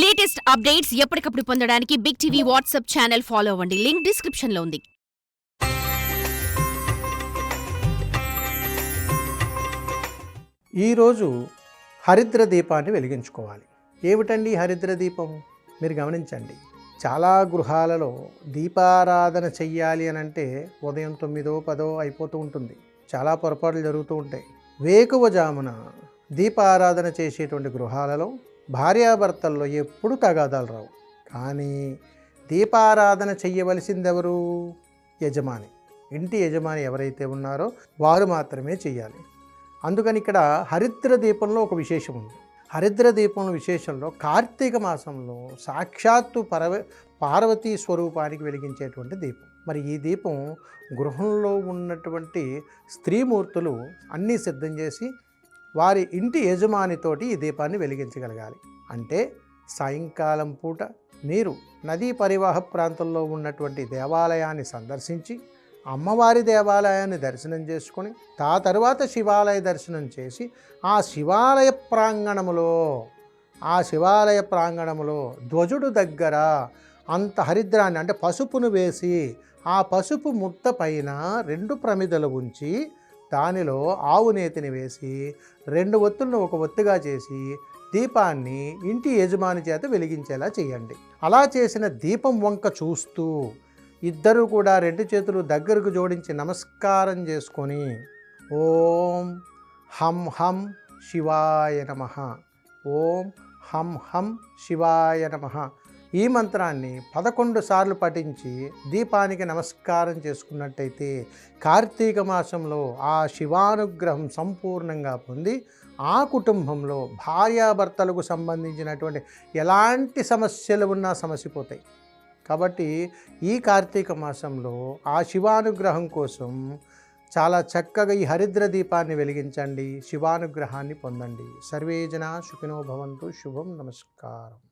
Latest updates ఎప్పటికప్పుడు పొందడానికి big TV WhatsApp channel follow అవ్వండి. లింక్ డిస్క్రిప్షన్లో ఉంది ఈరోజు హరిద్ర దీపాన్ని వెలిగించుకోవాలి. ఏమిటండి హరిద్ర దీపం? మీరు గమనించండి. చాలా గృహాలలో దీపారాధన చెయ్యాలి అని అంటే ఉదయం తొమ్మిదో పదో అయిపోతూ ఉంటుంది. చాలా పొరపాట్లు జరుగుతూ ఉంటాయి. వేకువజామున దీపారాధన చేసేటువంటి గృహాలలో భార్యాభర్తల్లో ఎప్పుడు తగాదాలు రావు. కానీ దీపారాధన చెయ్యవలసిందెవరు? యజమాని. ఇంటి యజమాని ఎవరైతే ఉన్నారో వారు మాత్రమే చెయ్యాలి. అందుకని ఇక్కడ హరిద్ర దీపంలో ఒక విశేషం ఉంది. హరిద్ర దీపం విశేషంలో కార్తీక మాసంలో సాక్షాత్తు పరవ పార్వతీ స్వరూపానికి వెలిగించేటువంటి దీపం. మరి ఈ దీపం గృహంలో ఉన్నటువంటి స్త్రీమూర్తులు అన్నీ సిద్ధం చేసి వారి ఇంటి యజమానితోటి ఈ దీపాన్ని వెలిగించగలగాలి. అంటే సాయంకాలం పూట మీరు నదీ పరివాహ ప్రాంతంలో ఉన్నటువంటి దేవాలయాన్ని సందర్శించి అమ్మవారి దేవాలయాన్ని దర్శనం చేసుకొని తా తరువాత శివాలయ దర్శనం చేసి ఆ శివాలయ ప్రాంగణములో ఆ శివాలయ ప్రాంగణములో ధ్వజుడు దగ్గర అంత హరిద్రాన్ని అంటే పసుపును వేసి ఆ పసుపు ముద్ద పైన రెండు ప్రమిదలు ఉంచి దానిలో ఆవు నేతిని వేసి రెండు ఒత్తులను ఒక ఒత్తుగా చేసి దీపాన్ని ఇంటి యజమాని చేత వెలిగించేలా చేయండి. అలా చేసిన దీపం వంక చూస్తూ ఇద్దరు కూడా రెండు చేతులు దగ్గరకు జోడించి నమస్కారం చేసుకొని ఓం హం హం శివాయ నమ. ఓం హం హం శివాయ నమ. ఈ మంత్రాన్ని పదకొండు సార్లు పఠించి దీపానికి నమస్కారం చేసుకున్నట్టయితే కార్తీక మాసంలో ఆ శివానుగ్రహం సంపూర్ణంగా పొంది ఆ కుటుంబంలో భార్యాభర్తలకు సంబంధించినటువంటి ఎలాంటి సమస్యలు ఉన్నా సమసిపోతాయి. కాబట్టి ఈ కార్తీక మాసంలో ఆ శివానుగ్రహం కోసం చాలా చక్కగా ఈ హరిద్ర దీపాన్ని వెలిగించండి శివానుగ్రహాన్ని పొందండి. సర్వేజన సుఖినో భవంతు శుభం నమస్కారం.